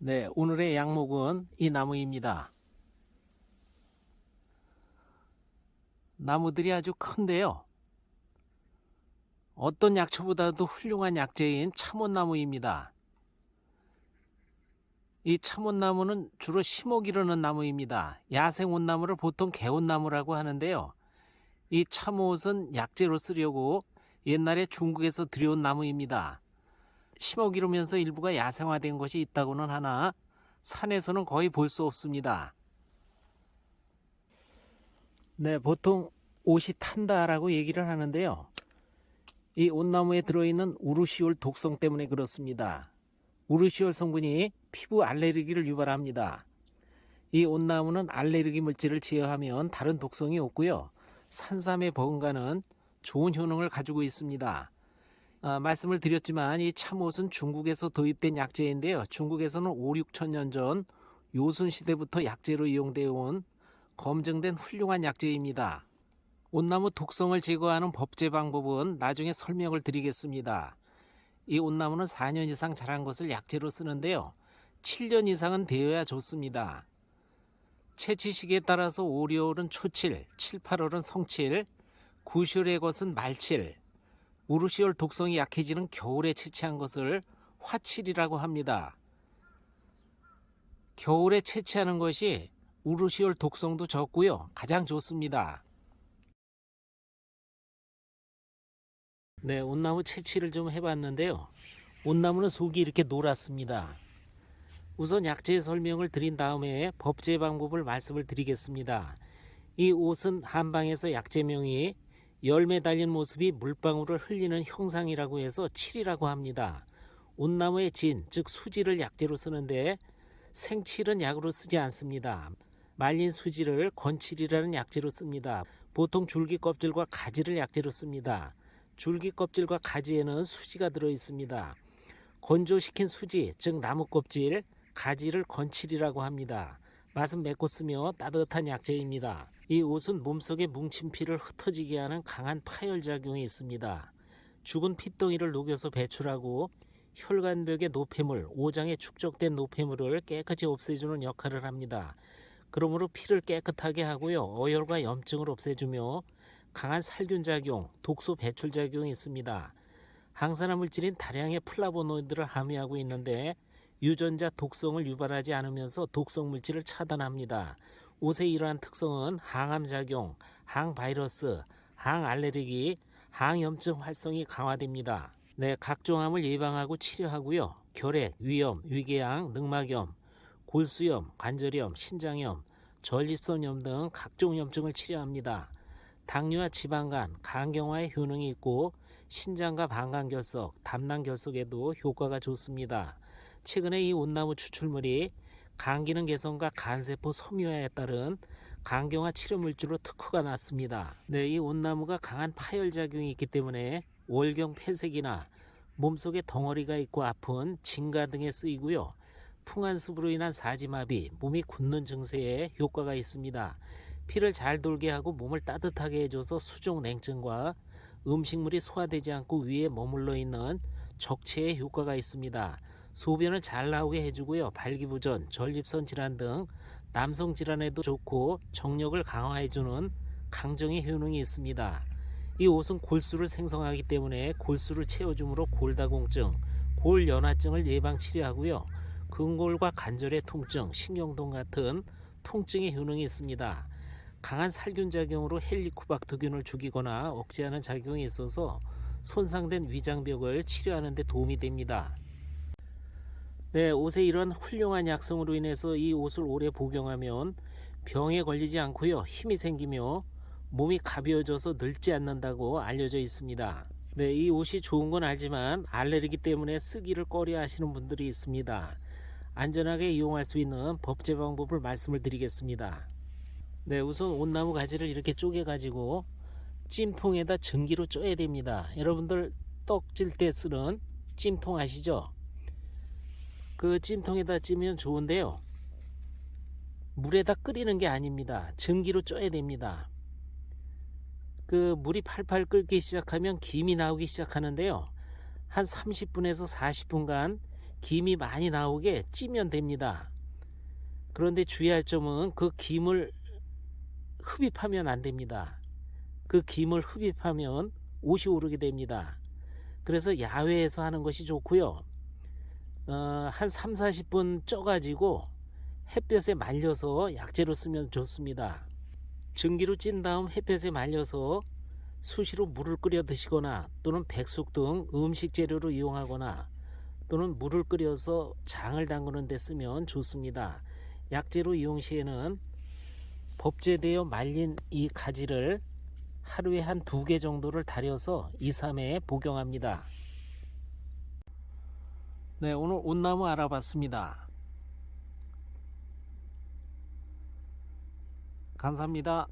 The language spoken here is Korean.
네, 오늘의 양목은 이 나무입니다. 나무들이 아주 큰데요. 어떤 약초보다도 훌륭한 약재인 참원나무입니다. 이 참원나무는 주로 심어 기르는 나무입니다. 야생 온나무를 보통 개온나무라고 하는데요. 이 참옷은 약재로 쓰려고 옛날에 중국에서 들여온 나무입니다. 심어 기르면서 일부가 야생화된 것이 있다고는 하나 산에서는 거의 볼 수 없습니다. 네, 보통 옷이 탄다라고 얘기를 하는데요. 이 온나무에 들어있는 우르시올 독성 때문에 그렇습니다. 우르시올 성분이 피부 알레르기를 유발합니다. 이 온나무는 알레르기 물질을 제어하면 다른 독성이 없고요. 산삼에 버금가는 좋은 효능을 가지고 있습니다. 아, 말씀을 드렸지만 이 참옷은 중국에서 도입된 약재인데요. 중국에서는 5, 6천 년 전 요순 시대부터 약재로 이용되어 온 검증된 훌륭한 약재입니다. 온나무 독성을 제거하는 법제 방법은 나중에 설명을 드리겠습니다. 이 온나무는 4년 이상 자란 것을 약재로 쓰는데요. 7년 이상은 되어야 좋습니다. 채취 시기에 따라서 5, 6월은 초칠, 7, 8월은 성칠, 9, 10월의 것은 말칠, 우르시올 독성이 약해지는 겨울에 채취한 것을 화칠이라고 합니다. 겨울에 채취하는 것이 우르시올 독성도 적고요. 가장 좋습니다. 네, 온나무 채취를 좀 해봤는데요. 온나무는 속이 이렇게 노랗습니다. 우선 약재 설명을 드린 다음에 법제 방법을 말씀을 드리겠습니다. 이 옷은 한방에서 약재명이 열매 달린 모습이 물방울을 흘리는 형상이라고 해서 칠이라고 합니다. 온나무의 진, 즉 수지를 약재로 쓰는데 생칠은 약으로 쓰지 않습니다. 말린 수지를 건칠이라는 약재로 씁니다. 보통 줄기 껍질과 가지를 약재로 씁니다. 줄기 껍질과 가지에는 수지가 들어 있습니다. 건조시킨 수지, 즉 나무 껍질, 가지를 건칠이라고 합니다. 맛은 맵고 쓰며 따뜻한 약재입니다. 이 옷은 몸속에 뭉친 피를 흩어지게 하는 강한 파열 작용이 있습니다. 죽은 핏덩이를 녹여서 배출하고 혈관벽의 노폐물, 오장에 축적된 노폐물을 깨끗이 없애주는 역할을 합니다. 그러므로 피를 깨끗하게 하고요. 어혈과 염증을 없애주며 강한 살균 작용, 독소 배출 작용이 있습니다. 항산화 물질인 다량의 플라보노이드를 함유하고 있는데 유전자 독성을 유발하지 않으면서 독성 물질을 차단합니다. 옷의 이러한 특성은 항암 작용, 항바이러스, 항알레르기, 항염증 활성이 강화됩니다. 네, 각종 암을 예방하고 치료하고요. 결핵, 위염, 위궤양, 늑막염, 골수염, 관절염, 신장염, 전립선염 등 각종 염증을 치료합니다. 당뇨와 지방간, 간경화에 효능이 있고 신장과 방광결석, 담낭결석에도 효과가 좋습니다. 최근에 이 온나무 추출물이 간 기능 개선과 간세포 섬유화에 따른 간경화 치료 물질로 특허가 났습니다. 네, 이 온나무가 강한 파열 작용이 있기 때문에 월경 폐색이나 몸속에 덩어리가 있고 아픈 진가 등에 쓰이고요. 풍한 습으로 인한 사지마비, 몸이 굳는 증세에 효과가 있습니다. 피를 잘 돌게 하고 몸을 따뜻하게 해줘서 수족 냉증과 음식물이 소화되지 않고 위에 머물러 있는 적체에 효과가 있습니다. 소변을 잘 나오게 해주고요. 발기부전, 전립선 질환 등 남성 질환에도 좋고 정력을 강화해주는 강정의 효능이 있습니다. 이 옷은 골수를 생성하기 때문에 골수를 채워주므로 골다공증, 골연화증을 예방 치료하고요. 근골과 관절의 통증, 신경통 같은 통증의 효능이 있습니다. 강한 살균 작용으로 헬리코박터균을 죽이거나 억제하는 작용이 있어서 손상된 위장벽을 치료하는 데 도움이 됩니다. 네, 옷에 이런 훌륭한 약성으로 인해서 이 옷을 오래 복용하면 병에 걸리지 않고요. 힘이 생기며 몸이 가벼워져서 늙지 않는다고 알려져 있습니다. 네, 이 옷이 좋은 건 알지만 알레르기 때문에 쓰기를 꺼려 하시는 분들이 있습니다. 안전하게 이용할 수 있는 법제 방법을 말씀을 드리겠습니다. 네, 우선 온나무 가지를 이렇게 쪼개 가지고 찜통에다 전기로 쪼야 됩니다. 여러분들 떡 찔 때 쓰는 찜통 아시죠? 그 찜통에다 찌면 좋은데요. 물에다 끓이는 게 아닙니다. 전기로 쪄야 됩니다. 그 물이 팔팔 끓기 시작하면 김이 나오기 시작하는데요. 한 30분에서 40분간 김이 많이 나오게 찌면 됩니다. 그런데 주의할 점은 그 김을 흡입하면 안 됩니다. 그 김을 흡입하면 옷이 오르게 됩니다. 그래서 야외에서 하는 것이 좋고요. 어, 한 3, 40분 쪄가지고 햇볕에 말려서 약재로 쓰면 좋습니다. 증기로 찐 다음 햇볕에 말려서 수시로 물을 끓여 드시거나 또는 백숙 등 음식 재료로 이용하거나 또는 물을 끓여서 장을 담그는 데 쓰면 좋습니다. 약재로 이용 시에는 법제되어 말린 이 가지를 하루에 한 두 개 정도를 달여서 2, 3회에 복용합니다. 네, 오늘 온나무 알아봤습니다. 감사합니다.